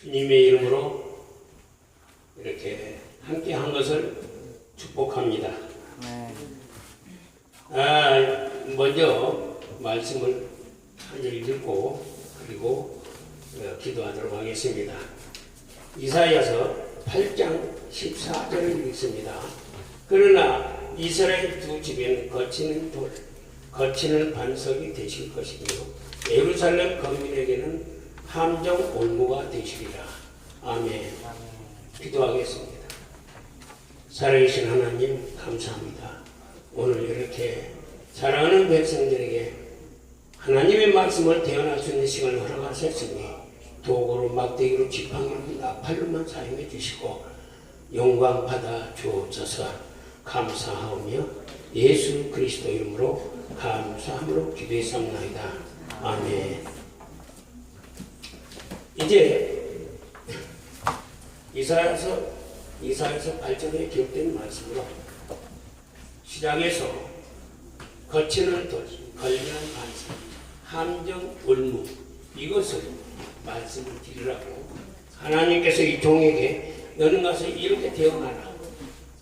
주님의 이름으로 이렇게 함께 한 것을 축복합니다. 네. 아, 먼저 말씀을 한절 읽고 그리고 어, 기도하도록 하겠습니다. 이사야서 8장 14절을 읽습니다. 그러나 이스라엘 두 집에는 거치는 돌, 거치는 반석이 되실 것이며 예루살렘 거민에게는 함정 올무가 되시리라. 아멘. 기도하겠습니다. 살아계신 하나님 감사합니다. 오늘 이렇게 사랑하는 백성들에게 하나님의 말씀을 대언할 수 있는 시간을 허락하셨으니 도구로 막대기로 지팡이로 나팔로만 사용해 주시고 영광 받아 주옵소서 감사하오며 예수 그리스도 이름으로 감사함으로 기도했사옵나이다. 아멘 이제 이사야서 이사야서 8절에 기록된 말씀으로 거치는 돌, 걸리는 반석, 함정 울무 이것을 말씀을 드리라고 하나님께서 이 종에게 너는 가서 이렇게 대응하라.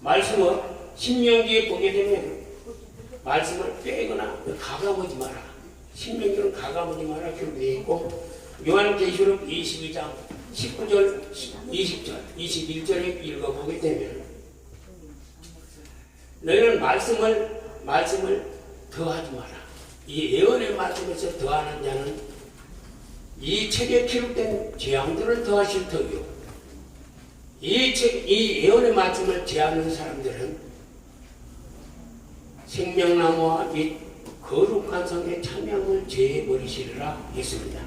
말씀은 신명기에 보게 되면 말씀을 빼거나 가감하지 마라. 신명기는 가감하지 마라 기록되어 있고 요한계시록 22장 19절, 20절, 21절에 읽어보게 되면 너희는 말씀을 말씀을 더하지 마라. 이 예언의 말씀에서 더하는 자는 이 책에 기록된 재앙들을 더하실 터이요. 이 책, 이 예언의 말씀을 제하는 사람들은 생명나무와 이 거룩한 성의 참양을 제해버리시리라 했습니다.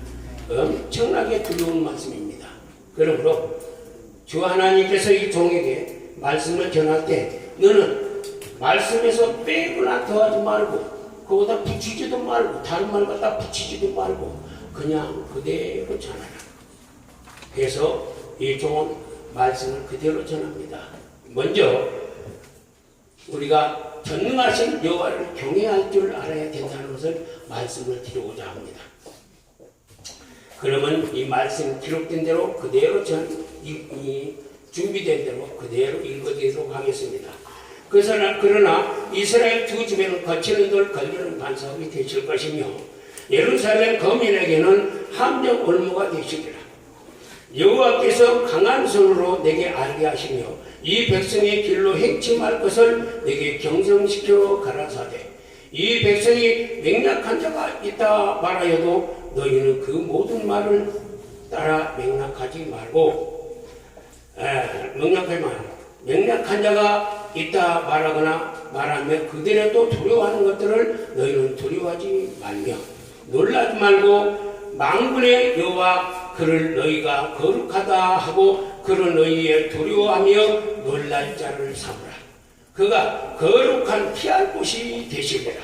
엄청나게 두려운 말씀입니다. 그러므로 주 하나님께서 이 종에게 말씀을 전할 때 너는 말씀에서 빼거나 더하지 말고 그보다 붙이지도 말고 다른 말 갖다 붙이지도 말고 그냥 그대로 전하라. 그래서 이 종은 말씀을 그대로 전합니다. 먼저 우리가 전능하신 여호와를 경외할 줄 알아야 된다는 것을 말씀을 드리고자 합니다. 그러면 이 말씀 기록된 대로 그대로 전, 이, 이 준비된 대로 그대로 읽어드리도록 하겠습니다. 그러나, 그러나 이스라엘 두 집에는 거치는 돌 걸리는 반석이 되실 것이며 예루살렘 거민에게는 함정 올무가 되시리라. 여호와께서 강한 손으로 내게 알게 하시며 이 백성의 길로 행침할 것을 내게 경성시켜 가라사대 이 백성이 맹약한 자가 있다 말하여도 너희는 그 모든 말을 따라 맹락하지 말고 에, 맹락하지 말고 맹약한 자가 있다 말하거나 말하며 그들의 또 두려워하는 것들을 너희는 두려워하지 말며 놀라지 말고 망군의 여호와 그를 너희가 거룩하다 하고 그를 너희의 두려워하며 놀랄 자를 삼으라. 그가 거룩한 피할 곳이 되시리라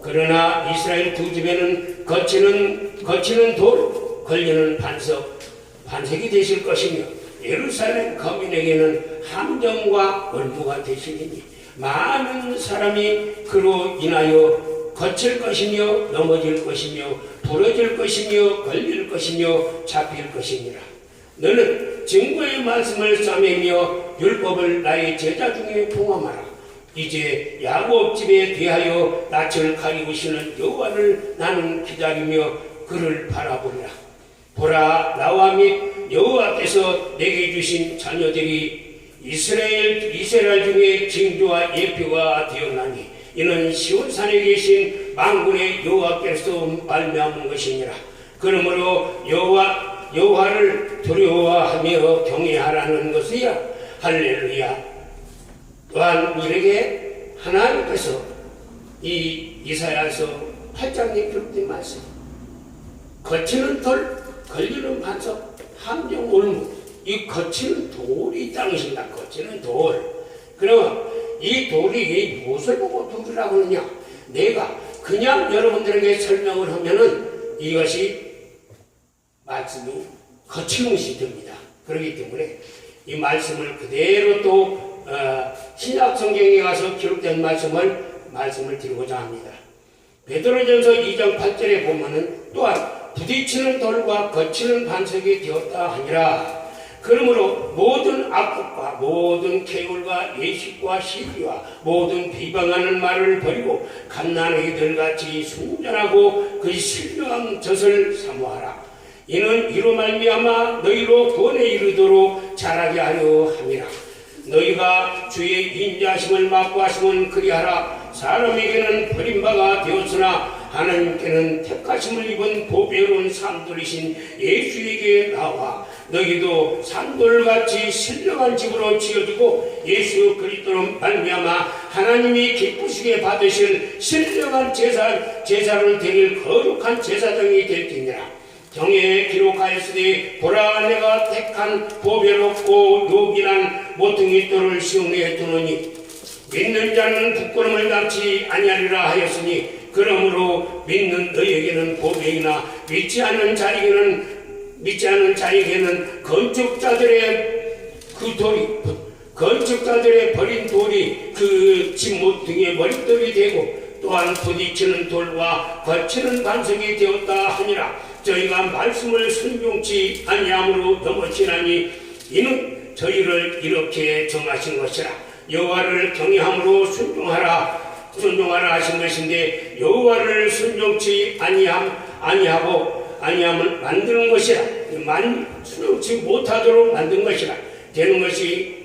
그러나 이스라엘 두 집에는 거치는 거치는 돌 걸리는 반석 반석이 되실 것이며 예루살렘 거민에게는 함정과 얼무가 되시리니 많은 사람이 그로 인하여 거칠 것이며 넘어질 것이며 부러질 것이며 걸릴 것이며 잡힐 것이니라. 너는 증거의 말씀을 싸매며 율법을 나의 제자 중에 봉함하라 이제 야곱 집에 대하여 낯을 가리고 시는 여호와를 나는 기다리며 그를 바라보리라. 보라 나와 및 여호와께서 내게 주신 자녀들이 이스라엘 이스라엘 중에 징조와 예표가 되었나니 이는 시온산에 계신 만군의 여호와께서 말미암은 것이니라. 그러므로 여호와 여호와를 두려워하며 경외하라는 것이야. 할렐루야 또한 우리에게 하나님께서 이 이사야서 8장에 기록된 말씀 거치는 돌 걸리는 반석 함정 올무 이 거치는 돌이 땅이신다. 거치는 돌. 그러면 이 돌이 무엇을 보고 돌이라고 하느냐? 내가 그냥 여러분들에게 설명을 하면은 이것이 말씀이 것이 됩니다. 그렇기 때문에 이 말씀을 그대로 또 어, 신약 성경에 가서 기록된 말씀을 말씀을 드리고자 합니다. 베드로전서 2장 8절에 보면은 또한 부딪히는 돌과 거치는 반석이 되었다 하니라. 그러므로 모든 악법과 모든 개울과 예식과 시기와 모든 비방하는 말을 버리고 갓난아기들 같이 순전하고 그 신령한 젖을 사모하라. 이는 이로 말미암아 너희로 구원에 이르도록 자라게 하려 함이라. 너희가 주의 인자심을 맛보았으면 그리하라. 사람에게는 버림바가 되었으나 하나님께는 택하심을 입은 보배로운 산돌이신 예수에게 나와 너희도 산돌같이 신령한 집으로 지어주고 예수 그리스도로 말미암아 하나님이 기쁘시게 받으실 신령한 제사 제사를 드릴 거룩한 제사장이 될지니라. 경에 기록하였으니 보라 내가 택한 보배롭고 요긴한 모퉁이 돌을 시험에 두노니 믿는 자는 부끄러움을 당치 아니하리라 하였으니 그러므로 믿는 너희에게는 보배이나 믿지 않는 자에게는 믿지 않는 자에게는 건축자들의 그 돌이 건축자들의 버린 돌이 그 집 모퉁이의 머릿돌이 되고 또한 부딪히는 돌과 거치는 반석이 되었다 하니라 저희가 말씀을 순종치 아니함으로 넘어지나니 이는 저희를 이렇게 정하신 것이라. 여호와를 경외함으로 순종하라. 순종하라 하신 것인데 여호와를 순종치 아니함 아니하고 아니함을 만드는 것이라. 만 순종치 못하도록 만든 것이라. 되는 것이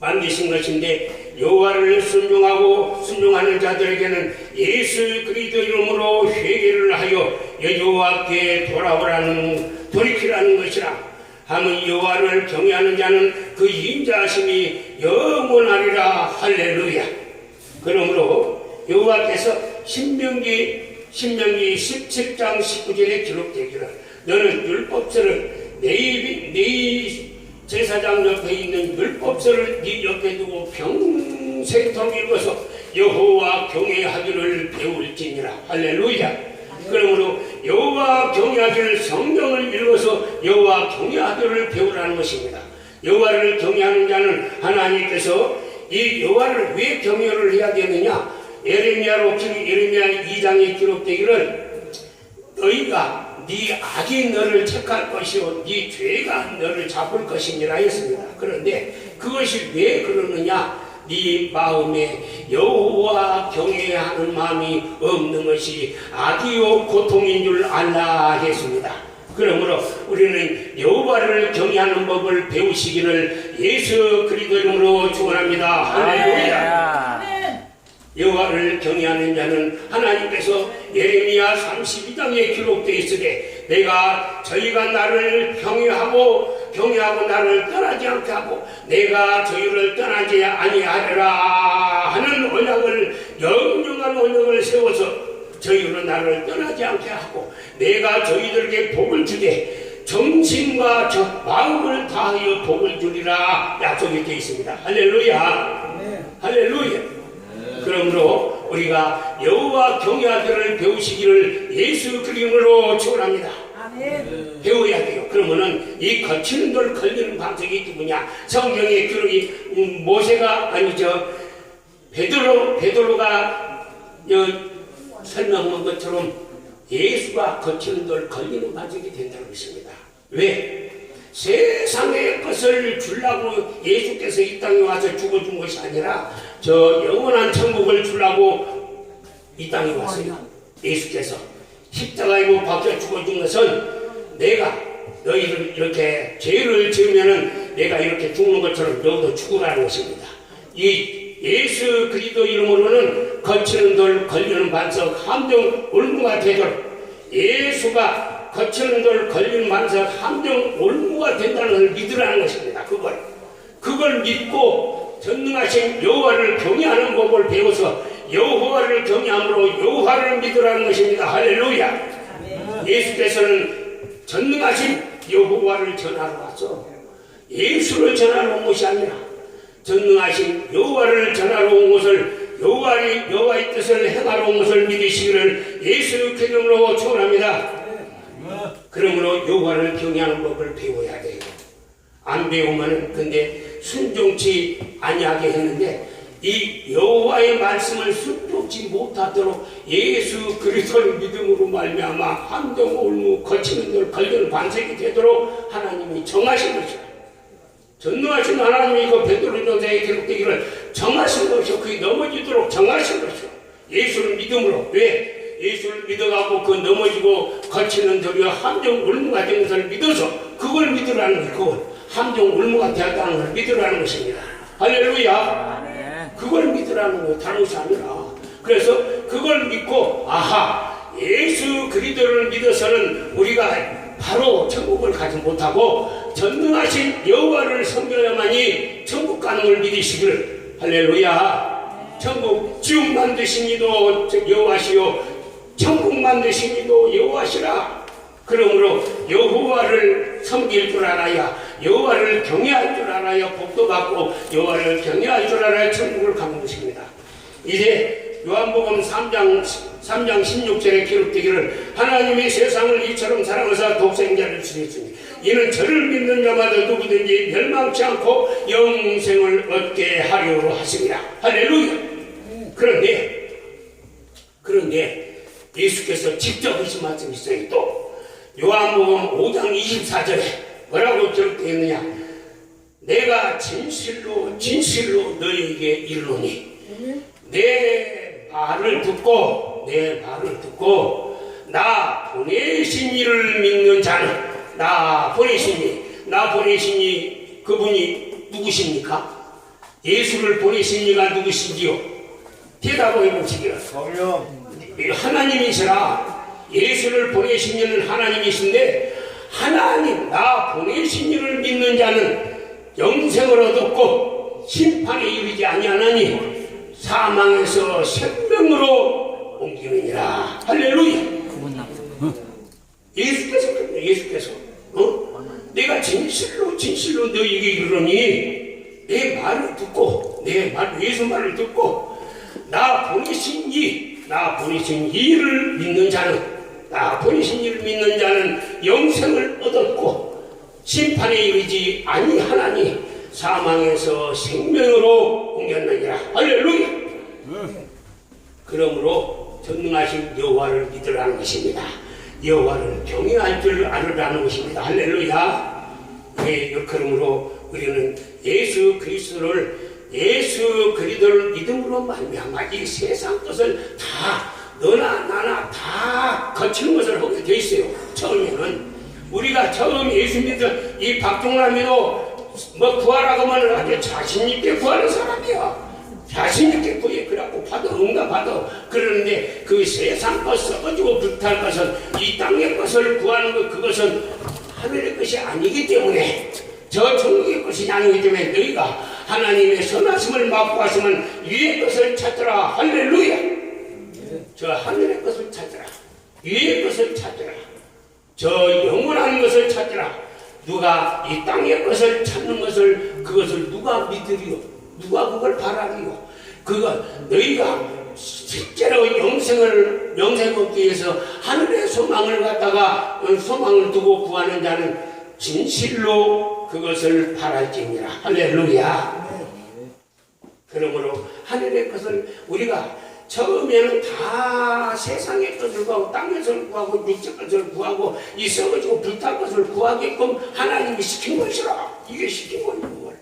만드신 것인데 여호와를 순종하고 순종하는 자들에게는 예수 그리스도 이름으로 회개를 하여 여호와께 돌아오라는 돌이키라는 것이라. 하면 여호와를 경외하는 자는 그 인자하심이 영원하리라. 할렐루야. 그러므로 여호와께서 신명기 신명기 17장 19절에 기록되기를 너는 율법서를 내, 입이- 네 제사장 옆에 있는 율법서를 네 옆에 두고 평생토록 읽어서 여호와 경외하기를 배울지니라. 할렐루야 그러므로 여호와 경외하기를 성경을 읽어서 여호와 경외하기를 배우라는 것입니다 여호와를 경외하는 자는 하나님께서 이 여호와를 왜 경외를 해야 되느냐 예레미야로 기- 예레미야 2장에 기록되기를 너희가 네 악이 너를 책할 것이요 네 죄가 너를 잡을 것이니라 했습니다. 그런데 그것이 왜 그러느냐? 네 마음에 여호와 경외하는 마음이 없는 것이 악이요 고통인 줄 알라 했습니다. 그러므로 우리는 여호와를 경외하는 법을 배우시기를 예수 그리스도 이름으로 축원합니다. 할렐루야. 여호와를 경외하는 자는 하나님께서 예레미야 32장에 기록되어 있으되 내가 저희가 나를 경외하고 경외하고 나를 떠나지 않게 하고 내가 저희를 떠나지 아니하리라 하는 언약을 영영한 언약을 세워서 저희로 나를 떠나지 않게 하고 내가 저희들에게 복을 주되 정신과 저 마음을 다하여 복을 주리라 약속이 되어 있습니다. 할렐루야. 할렐루야. 그러므로 우리가 여호와 경외하기를 배우시기를 예수 그림으로 축원합니다. 배워야 돼요. 그러면은 이 거치는 돌 걸리는 방식이 누구냐? 성경의 기록이 음, 모세가 아니죠. 베드로 베드로가 여, 설명한 것처럼 예수가 거치는 돌 걸리는 방식이 된다고 했습니다. 왜? 세상의 것 을 주려고 예수께서 이 땅에 와서 죽어준 것이 아니라 저 영원한 천국을 주려고 이 땅에 왔어요. 예수께서 십자가에 못 박혀 죽어준 것은 내가 너희를 이렇게 죄를 지으면은 내가 이렇게 죽는 것처럼 너도 죽으라는 것입니다. 이 예수 그리스도 이름으로는 거치는 돌 걸리는 반석 함정 올무가 되도록 예수가 거치는 돌 걸리는 반석 함정 올무가 된다는 걸 믿으라는 것입니다. 그걸 그걸 믿고 전능하신 여호와를 경외하는 법을 배워서 여호와를 경외함으로 여호와를 믿으라는 것입니다. 할렐루야. 예수께서는 전능하신 여호와를 전하러 왔어. 예수를 전하러 온 것이 아니라 전능하신 여호와를 전하러 온 것을 여호와의 여호와의 뜻을 행하러 온 것을 믿으시기를 예수 그름으로 축원합니다. 그러므로 여호와를 경외하는 법을 배워야 돼요. 안 배우면은 근데 순종치 아니하게 했는데 이 여호와의 말씀을 순종치 못하도록 예수 그리스도를 믿음으로 말미암아 함정 올무 거치는 들 걸리는 반석이 되도록 하나님이 정하신 것이다. 전능하신 하나님이 그 베드로 전서에 기록되기를 정하신 것이요 그게 넘어지도록 정하신 것이요 예수를 믿음으로 왜 예수를 믿어가고 그 넘어지고 거치는 들이 함정 올무가 되는 것을 믿어서 그걸 믿으라는 그걸 함정 올무가 되었다는 걸 믿으라는 것입니다 할렐루야 그걸 믿으라는 거예요. 다른 것이 아니라. 그래서 그걸 믿고 아하 예수 그리스도를 믿어서는 우리가 바로 천국을 가지 못하고 전능하신 여호와를 섬겨야만이 천국 가는 걸 믿으시기를 할렐루야. 천국 지옥 만드신 이도 여호와시요 천국 만드신 이도 여호와시라. 그러므로 여호와를 섬길 줄 알아야 여호와를 경외할 줄 알아야 복도 받고 여호와를 경외할 줄 알아야 천국을 가는 것입니다. 이제 요한복음 3장 3장 16절에 기록되기를 하나님이 세상을 이처럼 사랑하사 독생자를 주셨으니 이는 저를 믿는 자마다 누구든지 멸망치 않고 영생을 얻게 하려고 하십니다. 할렐루야. 그런데 그런데 예수께서 직접 하신 말씀이 있어요. 또 요한복음 5장 24절에 뭐라고 기록되어 있느냐? 내가 진실로 진실로 너에게 이르노니 내 말을 듣고 내 말을 듣고 나 보내신 이를 믿는 자는 나 보내신 이, 나 보내신 이 그분이 누구십니까? 예수를 보내신 이가 누구신지요? 대답을 해보시기를. 성령 하나님이시라. 예수를 보내신 이는 하나님이신데 하나님 나 보내신 이를 믿는 자는 영생을 얻었고 심판에 이르지 아니하나니 사망에서 생명으로 옮기느니라. 할렐루야. 예수께서 예수께서. 어? 내가 진실로 진실로 너에게 이르노니 내 말을 듣고 내 말, 예수 말을 듣고 나 보내신 이, 나 보내신 이를 믿는 자는 나 보내신 이를 믿는 자는 영생을 얻었고 심판에 이르지 아니하나니 사망에서 생명으로 옮겼느니라 할렐루야 그러므로 전능하신 여호와를 믿으라는 것입니다. 여호와를 경외할 줄 알으라는 것입니다. 할렐루야. 예, 그러므로 우리는 예수 그리스도를 예수 그리스도를 믿음으로 말미암아 이 세상 것을 다 너나 나나 다 거치는 것을 하게 돼 있어요. 처음에는 우리가 처음 예수 믿은 이 박종남이도 뭐 구하라고 하면 아주 자신 있게 구하는 사람이야. 자신 있게 구해 그래갖고 받아 응답 받아 그러는데 그 세상 것 썩어지고 불탈 것은 이 땅의 것을 구하는 것 그것은 하늘의 것이 아니기 때문에 저 천국의 것이 아니기 때문에 너희가 하나님의 선하심을 맛보았으면 위의 것을 찾더라. 할렐루야. 저 하늘의 것을 찾더라. 위의 것을 찾더라. 저 영원한 것을 찾더라. 누가 이 땅의 것을 찾는 것을 그것을 누가 믿으리요? 누가 그걸 바라리요? 그거 너희가 실제로 영생을 영생 얻기 위해서 하늘의 소망을 갖다가 어, 소망을 두고 구하는 자는 진실로 그것을 바랄지니라. 할렐루야. 그러므로 하늘의 것을 우리가 처음에는 다 세상의 것을 구하고 땅의 것을 구하고 육적 것을 구하고 이 썩어지고 불탈 것을 구하게끔 하나님이 시킨 것이라. 이게 시킨 거예요 그걸.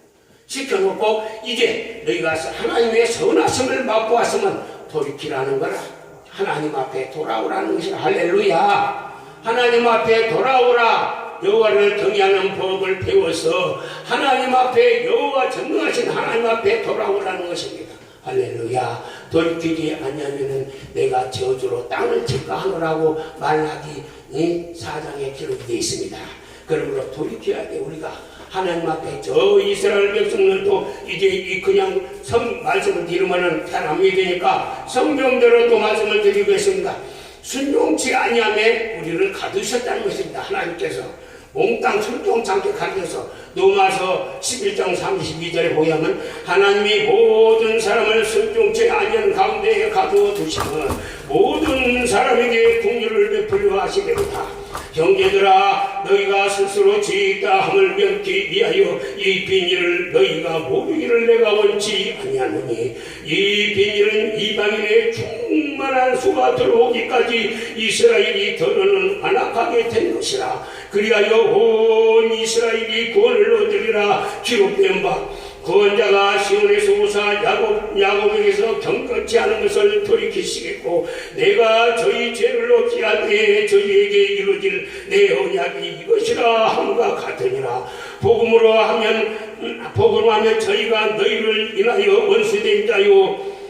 시켜놓고 이제 너희가 하나님의 선하심을 맛보았으면 돌이키라는 거라. 하나님 앞에 돌아오라는 것이라. 할렐루야. 하나님 앞에 돌아오라 여호와를 경외하는 법을 배워서 하나님 앞에 여호와 전능하신 하나님 앞에 돌아오라는 것입니다. 할렐루야. 돌이키지 아니하면은 내가 저주로 땅을 질까하노라고 말하기 이 사장에 기록이 되어 있습니다. 그러므로 돌이켜야 돼 우리가 하나님 앞에 저 이스라엘 백성들도 이제 이 그냥 성 말씀을 들으면은 잘안 믿으니까 성경대로 또 말씀을 드리겠습니다. 순종치 아니함에 우리를 가두셨다는 것입니다. 하나님께서 몽땅 않게 가르쳐서 로마서 11장 32절에 보면 하나님이 모든 사람을 순종치 아니한 가운데에 가두어 두시면 모든 사람에게 국률을 베풀려 하시리로다. 형제들아 너희가 스스로 지있다 함을 면기 위하여 이 비밀을 너희가 모르기를 내가 원치 아니하노니 이 비밀은 이방인의 충만한 수가 들어오기까지 이스라엘이 더러는 안악하게 된 것이라. 그리하여 온 이스라엘이 구원을 얻으리라. 기록된 바 구원자가 시온에서 오사 야곱, 야곱에게서 경건치 않은 것을 돌이키시겠고 내가 저희 죄를 없지 않게 저희에게 이루어질 내 언약이 이것이라 함과 같으니라. 복음으로 하면 음, 복음으로 하면 저희가 너희를 인하여 원수된 자요.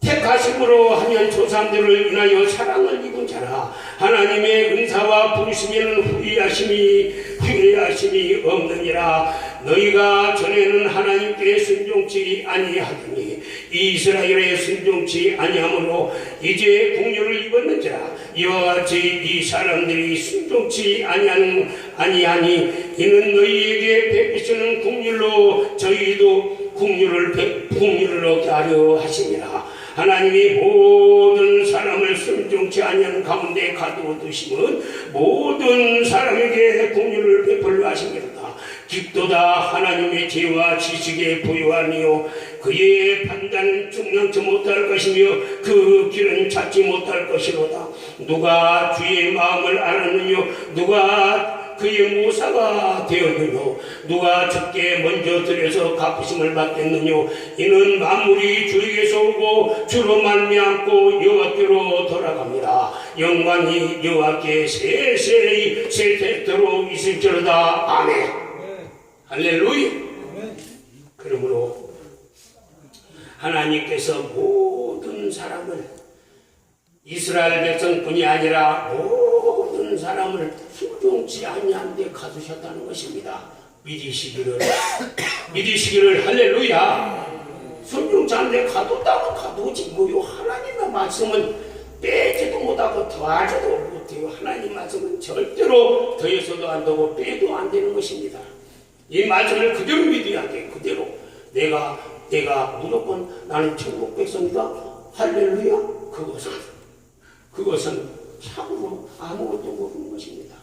택하심으로 하면 조상들을 인하여 사랑을 입은 자라. 하나님의 은사와 부르심에는 후회하심이 후회하심이 없느니라 너희가 전에는 하나님께 순종치 아니하더니 이스라엘에 순종치 아니하므로 이제 공유를 입었는지라 이와 같이 이 사람들이 순종치 아니하는 아니하니 이는 너희에게 베푸시는 국률로 저희도 국률을 베- 국률을 얻게 하려 하심이라 하나님이 모든 사람을 순종치 아니하는 가운데 가두어 두심은 모든 사람에게 공유를 베풀려 하심이로다. 깊도다 하나님의 지혜와 지식에 부유하니요. 그의 판단은 중량치 못할 것이며 그 길은 찾지 못할 것이로다. 누가 주의 마음을 알았느뇨? 누가 그의 모사가 되었느뇨? 누가 주께 먼저 들여서 갚으심을 받겠느뇨? 이는 만물이 주에게서 오고 주로 말미암고 여호와께로 돌아갑니다. 영광이 여호와께 세세히 세세토록 있을지로다. 아멘 할렐루야 그러므로 하나님께서 모든 사람을 이스라엘 백성뿐이 아니라 모든 사람을 순종치 아니한 데 가두셨다는 것입니다. 믿으시기를 믿으시기를 할렐루야. 순종치 않은 데 가뒀다고 가두지 뭐요. 하나님의 말씀은 빼지도 못하고 더하지도 못해요. 하나님 말씀은 절대로 더해서도 안 되고 빼도 안 되는 것입니다. 이 말씀을 그대로 믿어야 돼. 그대로 내가 내가 무조건 나는 천국 백성이다. 할렐루야. 그것은 그것은 참으로 아무것도 모르는 것입니다.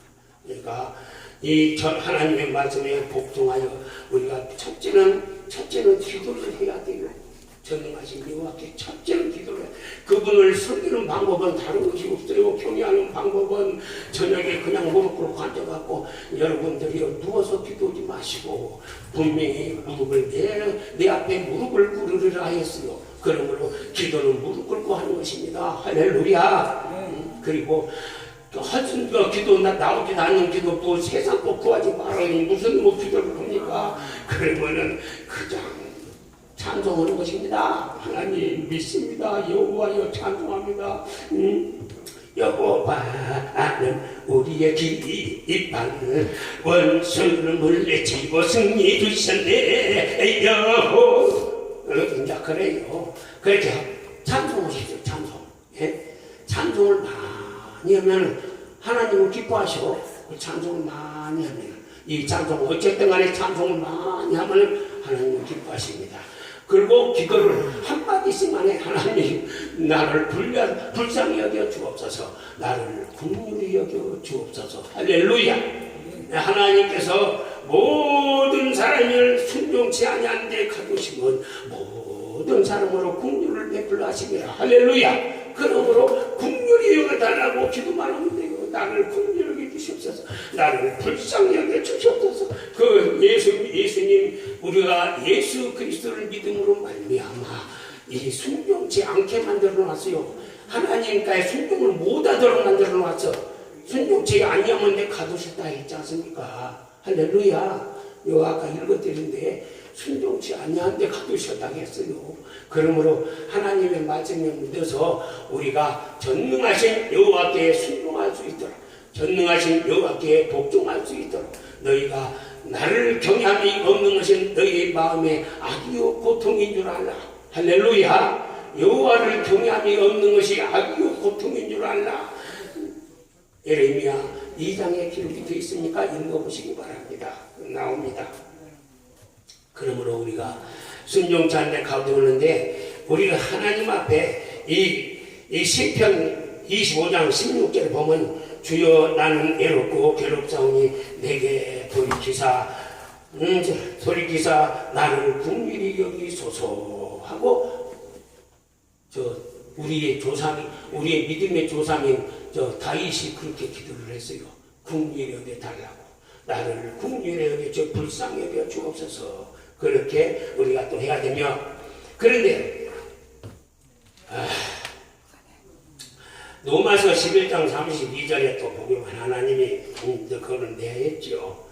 그러니까 이 저- 하나님의 말씀에 복종하여 우리가 첫째는 첫째는 기도를 해야 돼요. 전능하신 여호와께 첫째는 기도를. 그분을 섬기는 방법은 다른 것이 없어요. 경외하는 방법은 저녁에 그냥 무릎 꿇고 앉아갖고 여러분들이 누워서 기도하지 마시고 분명히 무릎을 내, 내 앞에 무릎을 꿇으리라 했어요. 그러므로 기도는 무릎 꿇고 하는 것입니다. 할렐루야. 음, 그리고 또 하여튼 그 기도 나 나오지 않는 기도 또 세상 또 구하지 말아요. 무슨 뭐 기도를 합니까? 그러면은 그냥 찬송하는 것입니다. 하나님 믿습니다. 여호와여 찬송합니다. 음. 여호와는 우리의 기입한 원수를 물리치고 승리 주셨네 여호 이제 그래요 그렇게 찬송하시죠 찬송 예? 찬송을 많이 하면 하나님을 기뻐하시고 그 찬송을 많이 하면 이 찬송 어쨌든 간에 찬송을 많이 하면 하나님을 기뻐하십니다 그리고 기도를 한마디씩 만에 하나님 나를 불량, 불쌍히 여겨 주옵소서. 나를 국률이 여겨 주옵소서. 할렐루야. 하나님께서 모든 사람을 순종치 아니한 데 가두시면 모든 사람으로 국률을 베풀어 하시니라 할렐루야. 그러므로 국률이 여겨달라고 기도만 하면 돼요. 나를 국률하게 주시옵소서 나를 불쌍히 여겨 주시옵소서. 그 예수, 예수님 우리가 예수 그리스도를 믿음으로 말미암아 이 순종치 않게 만들어 놨어요. 하나님과의 순종을 못하도록 만들어 놨어. 순종치 내 가두셨다 했지 않습니까? 할렐루야. 요 아까 읽어드린데 순종치 아니한데 가두셨다고 했어요. 그러므로 하나님의 말씀에 믿어서 우리가 전능하신 여호와께 순종할 수 있도록 전능하신 여호와께 복종할 수 있도록 너희가 나를 경외함이 없는 것은 너희의 마음에 악이요 고통인 줄 알라. 할렐루야. 여호와를 경외함이 없는 것이 악이요 고통인 줄 알라. 예레미야 2장에 기록이 되어 있으니까 읽어보시기 바랍니다. 나옵니다. 그러므로 우리가 순종치 않는 데 가두었는데 우리가 하나님 앞에 이, 이 시편 25장 16절에 보면 주여 나는 애롭고 괴롭사오니 내게 돌이키사. 음, 저, 돌이키사. 나를 국민이 여기소서 하고 저 우리의 조상이 우리의 믿음의 조상인 저 다윗이 그렇게 기도를 했어요. 국민이 여겨 달라고. 나를 국민이 여겨 저 불쌍히 여겨 주옵소서. 그렇게 우리가 또 해야 되며. 그런데 로마서 11장 32절에 또 보면 하나님이 그거는 내했죠.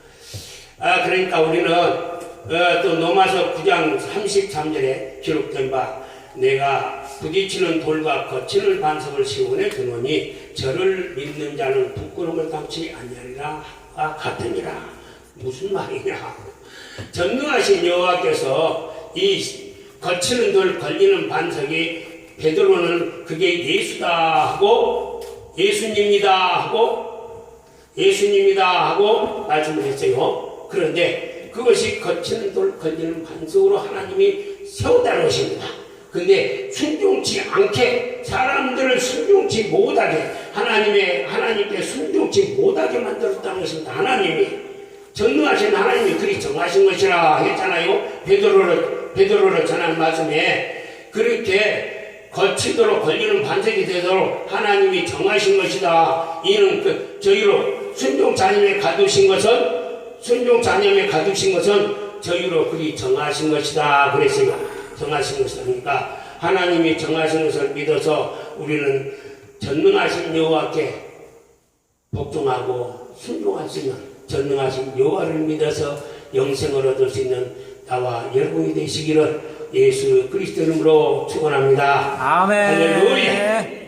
아, 그러니까 우리는 어, 또 로마서 9장 33절에 기록된 바 내가 부딪히는 돌과 거치는 반석을 시온에 두노니 저를 믿는 자는 부끄러움을 당치 아니하리라 같으니라 무슨 말이냐 전능하신 여호와께서 이 거치는 돌 걸리는 반석이 베드로는 그게 예수다 하고 예수님이다 하고 예수님이다 하고 말씀을 했어요. 그런데 그것이 거치는 돌 걸리는 반석으로 하나님이 세웠다는 것입니다. 근데 순종치 않게 사람들을 순종치 못하게 하나님의 하나님께 순종치 못하게 만들었다는 것입니다. 하나님이 전능하신 하나님이 그리 정하신 것이라 했잖아요. 베드로를 베드로를 전한 말씀에 그렇게 거치도록 걸리는 반석이 되도록 하나님이 정하신 것이다. 이는 그 저희로 순종 자녀에 가두신 것은 순종 자녀에 가두신 것은 저희로 그리 정하신 것이다. 그랬어요. 정하신 것이니까 하나님이 정하신 것을 믿어서 우리는 전능하신 여호와께 복종하고 순종할 수 있는 전능하신 여호와를 믿어서 영생을 얻을 수 있는 나와 여러분이 되시기를 예수 그리스도 이름으로 축원합니다. 아멘. 할렐루야.